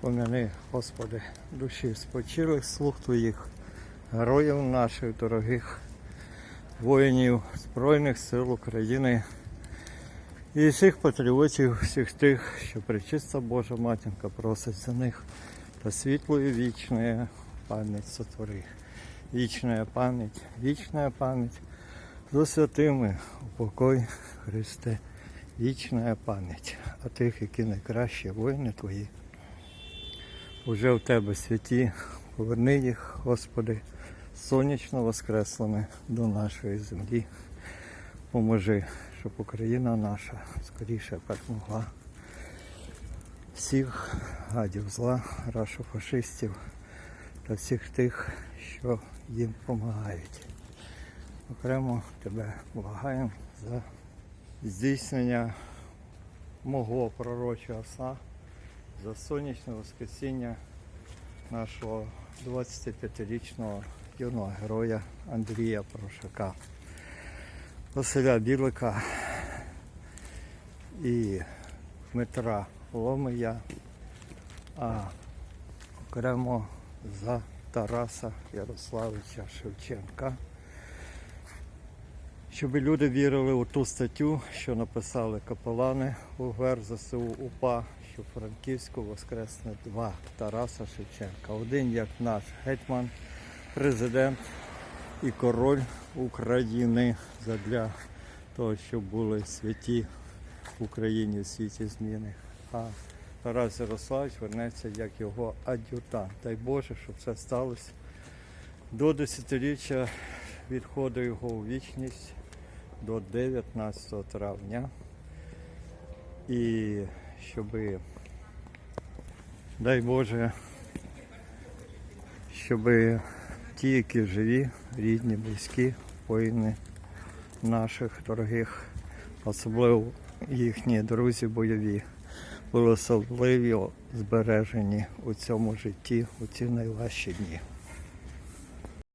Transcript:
Помяни, Господи, душі спочилих слуг Твоїх, героїв наших дорогих, воїнів Збройних сил України і всіх патріотів, всіх тих, що пречиста Божа Матінка просить за них та світлою вічною пам'ять сотвори. Вічна пам'ять, вічна пам'ять за святими упокой Христе, вічна пам'ять, а тих, які найкращі воїни Твої. Уже в Тебе святі, поверни їх, Господи, сонячно воскреслими до нашої землі. Поможи, щоб Україна наша скоріше перемогла всіх гадів зла, рашофашистів та всіх тих, що їм допомагають. Окремо тебе благаємо за здійснення мого пророчого сна, за сонячне воскресіння нашого 25-річного юного героя Андрія Порошака, Василя Білика і Дмитра Ломия, а окремо за Тараса Ярославича Шевченка. Щоб люди вірили у ту статтю, що написали капелани УГР ЗСУ УПА, що Франківську воскресне два Тараса Шевченка. Один як наш гетьман, президент і король України задля того, щоб були святі в Україні в світі зміни. А Тарас Ярославович вернеться як його ад'ютант. Дай Боже, щоб це сталося до десятиріччя відходу його у вічність до 19 травня. І щоби, дай Боже, щоби ті, які живі, рідні, близькі, воїни наших дорогих, особливо їхні друзі бойові, були особливо збережені у цьому житті у ці найважчі дні.